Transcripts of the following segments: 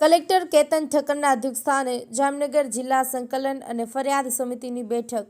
Collector Ketan ઠક્કરના અધ્યક્ષસ્થાને જામનગર જિલ્લા સંકલન અને ફરિયાદ સમિતિની બેઠક.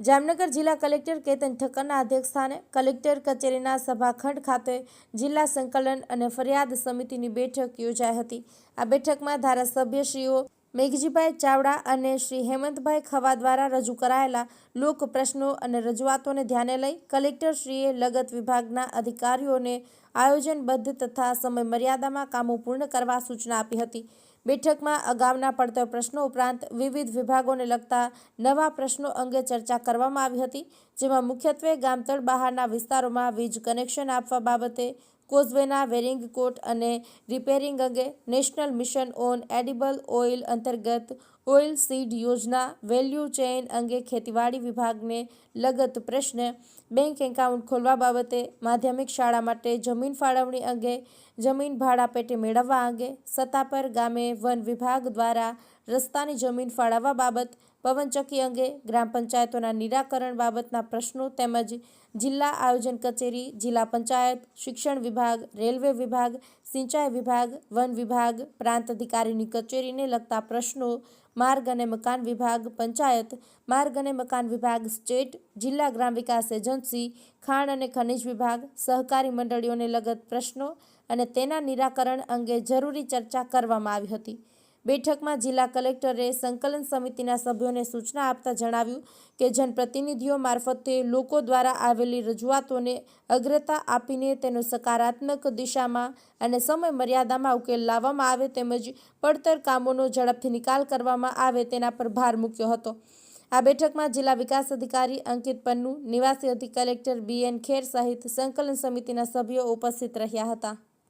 જામનગર જિલ્લા કલેક્ટર કેતન ઠક્કરના અધ્યક્ષસ્થાને કલેક્ટર કચેરીના સભાખંડ ખાતે જિલ્લા સંકલન અને ફરિયાદ સમિતિની બેઠક યોજાઈ હતી. આ બેઠકમાં ધારાસભ્યશ્રીઓ મેઘજીભાઈ ચાવડા અને શ્રી હેમંતભાઈ ખવા દ્વારા રજૂ કરાયેલા લોક પ્રશ્નો અને રજૂઆતોને ધ્યાને લઈ કલેક્ટરશ્રીએ લગત વિભાગના અધિકારીઓને આયોજનબદ્ધ તથા સમય મર્યાદામાં કામો પૂર્ણ કરવા સૂચના આપી હતી. બેઠકમાં અગાઉના પડતર પ્રશ્નો ઉપરાંત વિવિધ વિભાગોને લગતા નવા પ્રશ્નો અંગે ચર્ચા કરવામાં આવી હતી, જેમાં મુખ્યત્વે ગામતળ બહારના વિસ્તારોમાં વીજ કનેક્શન આપવા બાબતે કોઝવેના વેરિંગ કોટ અને રિપેરિંગ અંગે national mission on edible oil અંતર્ગત ઓઇલ સીડ યોજના વેલ્યુ ચેઇન અંગે ખેતીવાડી વિભાગને લગત પ્રશ્ન બેંક એકાઉન્ટ ખોલવા બાબતે માધ્યમિક શાળા માટે જમીન ફાળવણી અંગે જમીન ભાડા પેટે મેળવવા અંગે સત્તાપર ગામે વન વિભાગ દ્વારા રસ્તાની જમીન ફાળવવા બાબત પવનચક્કી અંગે ગ્રામ પંચાયતોના નિરાકરણ બાબતના પ્રશ્નો તેમજ જિલ્લા આયોજન કચેરી, જિલ્લા પંચાયત, શિક્ષણ વિભાગ, રેલવે વિભાગ, સિંચાઈ વિભાગ, વન વિભાગ, પ્રાંત અધિકારીની કચેરીને લગતા પ્રશ્નો, માર્ગ અને મકાન વિભાગ, પંચાયત, માર્ગ અને મકાન વિભાગ, સ્ટેટ, જિલ્લા ગ્રામ વિકાસ એજન્સી, ખાણ અને ખનિજ વિભાગ, સહકારી મંડળીઓને લગત પ્રશ્નો અને તેના નિરાકરણ અંગે જરૂરી ચર્ચા કરવામાં આવી હતી. બેઠકમાં જિલ્લા કલેક્ટરે સંકલન સમિતિના સભ્યોને સૂચના આપતા જણાવ્યું કે જનપ્રતિનિધિઓ મારફતે લોકો દ્વારા આવેલી રજૂઆતોને અગ્રતા આપીને તેનો સકારાત્મક દિશામાં અને સમય મર્યાદામાં ઉકેલ લાવવામાં આવે તેમજ પડતર કામોનો ઝડપથી નિકાલ કરવામાં આવે તેના પર ભાર મૂક્યો હતો. આ બેઠકમાં જિલ્લા વિકાસ અધિકારી અંકિત પન્નુ, નિવાસી અધિક કલેક્ટર બી એન ખેર સહિત સંકલન સમિતિના સભ્યો ઉપસ્થિત રહ્યા હતા.